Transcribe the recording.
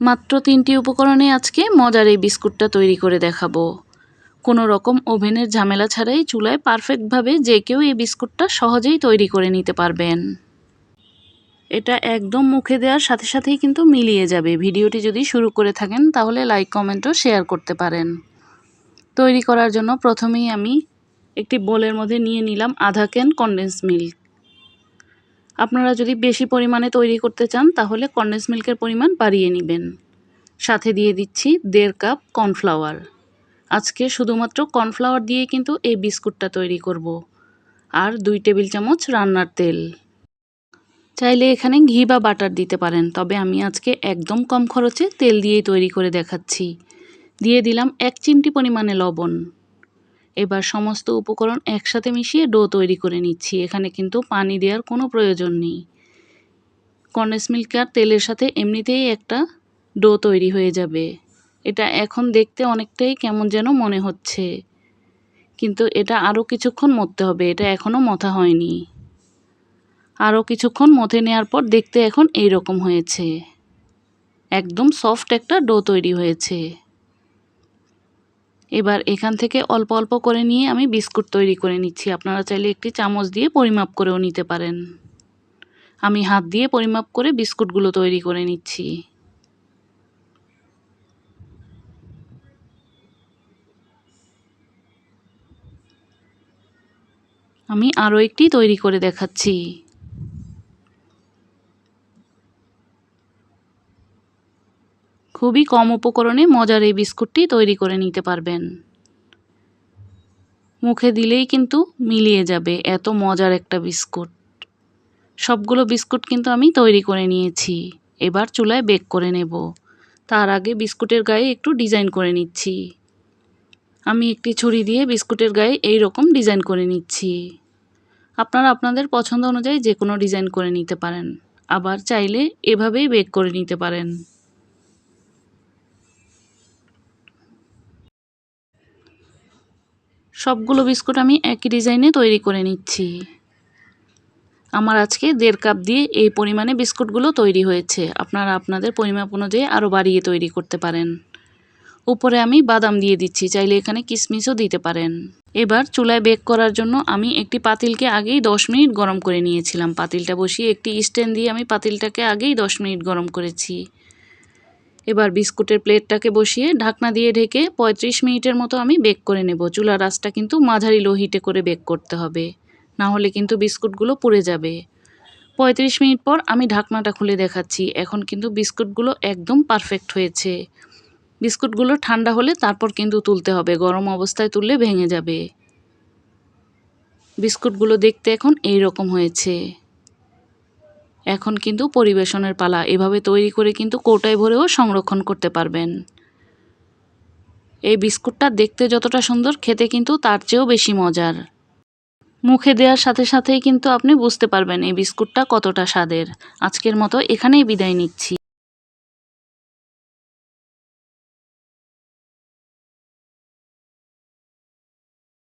মাত্র তিনটি উপকরণে আজকে মজার এই বিস্কুটটা তৈরি করে দেখাবো। কোনো রকম ওভেনের ঝামেলা ছাড়াই চুলায় পারফেক্টভাবে যে কেউ এই বিস্কুটটা সহজেই তৈরি করে নিতে পারবেন। এটা একদম মুখে দেওয়ার সাথে সাথেই কিন্তু মিলিয়ে যাবে। ভিডিওটি যদি শুরু করে থাকেন, তাহলে লাইক কমেন্টও শেয়ার করতে পারেন। তৈরি করার জন্য প্রথমেই আমি একটি বোলের মধ্যে নিয়ে নিলাম আধা ক্যান কনডেন্স মিল্ক আপনারা যদি বেশি পরিমাণে তৈরি করতে চান, তাহলে কনডেন্স মিল্কের পরিমাণ বাড়িয়ে নেবেন। সাথে দিয়ে দিচ্ছি দেড় কাপ কর্নফ্লাওয়ার। আজকে শুধুমাত্র কর্নফ্লাওয়ার দিয়ে কিন্তু এই বিস্কুটটা তৈরি করব। আর দুই টেবিল চামচ রান্নার তেল। চাইলে এখানে ঘি বা বাটার দিতে পারেন, তবে আমি আজকে একদম কম খরচে তেল দিয়েই তৈরি করে দেখাচ্ছি। দিয়ে দিলাম এক চিমটি পরিমাণে লবণ। এবার সমস্ত উপকরণ একসাথে মিশিয়ে ডো তৈরি করে নিচ্ছি। এখানে কিন্তু পানি দেওয়ার কোনো প্রয়োজন নেই। কন্ডেন্স মিল্ক আর তেলের সাথে এমনিতেই একটা ডো তৈরি হয়ে যাবে। এটা এখন দেখতে অনেকটাই কেমন যেন মনে হচ্ছে। কিন্তু এটা আরও কিছুক্ষণ মরতে হবে, এটা এখনও মথা হয়নি। আরও কিছুক্ষণ মথে নেওয়ার পর দেখতে এখন এই রকম হয়েছে। একদম সফট একটা ডো তৈরি হয়েছে। এবার এখান থেকে অল্প অল্প করে নিয়ে আমি বিস্কুট তৈরি করে নিচ্ছি। আপনারা চাইলে একটি চামচ দিয়ে পরিমাপ করেও নিতে পারেন। আমি হাত দিয়ে পরিমাপ করে বিস্কুটগুলো তৈরি করে নিচ্ছি। আমি আরও একটি তৈরি করে দেখাচ্ছি। খুবই কম উপকরণে মজার এই বিস্কুটটি তৈরি করে নিতে পারবেন। মুখে দিলেই কিন্তু মিলিয়ে যাবে এত মজার একটা বিস্কুট। সবগুলো বিস্কুট কিন্তু আমি তৈরি করে নিয়েছি। এবার চুলায় বেক করে নেব। তার আগে বিস্কুটের গায়ে একটু ডিজাইন করে নিচ্ছি। আমি একটি ছুরি দিয়ে বিস্কুটের গায়ে এই রকম ডিজাইন করে নিচ্ছি। আপনারা আপনাদের পছন্দ অনুযায়ী যে কোনো ডিজাইন করে নিতে পারেন। আবার চাইলে এভাবেই বেক করে নিতে পারেন। সবগুলো বিস্কুট আমি একই ডিজাইনে তৈরি করে নিচ্ছি। আমার আজকে দেড় কাপ দিয়ে এই পরিমাণে বিস্কুটগুলো তৈরি হয়েছে। আপনারা আপনাদের পরিমাপ অনুযায়ী আরও বাড়িয়ে তৈরি করতে পারেন। উপরে আমি বাদাম দিয়ে দিচ্ছি, চাইলে এখানে কিশমিশও দিতে পারেন। এবার চুলায় বেক করার জন্য আমি একটি পাতিলকে আগেই দশ মিনিট গরম করে নিয়েছিলাম। পাতিলটা বসিয়ে একটি স্ট্যান্ড দিয়ে আমি পাতিলটাকে আগেই দশ মিনিট গরম করেছি। এবার বিস্কুটের প্লেটটাকে বসিয়ে ঢাকনা দিয়ে ঢেকে পঁয়ত্রিশ মিনিটের মতো আমি বেক করে নেব। চুলার আঁচটা কিন্তু মাঝারি লো হিটে করে বেক করতে হবে। না হলে কিন্তু বিস্কুটগুলো পুড়ে যাবে। পঁয়ত্রিশ মিনিট পর আমি ঢাকনাটা খুলে দেখাচ্ছি। এখন কিন্তু বিস্কুটগুলো একদম পারফেক্ট হয়েছে। বিস্কুটগুলো ঠান্ডা হলে তারপর কিন্তু তুলতে হবে। গরম অবস্থায় তুললে ভেঙে যাবে। বিস্কুটগুলো দেখতে এখন এই রকম হয়েছে। এখন কিন্তু পরিবেশনের পালা। এভাবে তৈরি করে কিন্তু কৌটায় ভরেও সংরক্ষণ করতে পারবেন। এই বিস্কুটটা দেখতে যতটা সুন্দর, খেতে কিন্তু তার চেয়েও বেশি মজার। মুখে দেওয়ার সাথে সাথেই কিন্তু আপনি বুঝতে পারবেন এই বিস্কুটটা কতটা স্বাদের। আজকের মতো এখানেই বিদায় নিচ্ছি।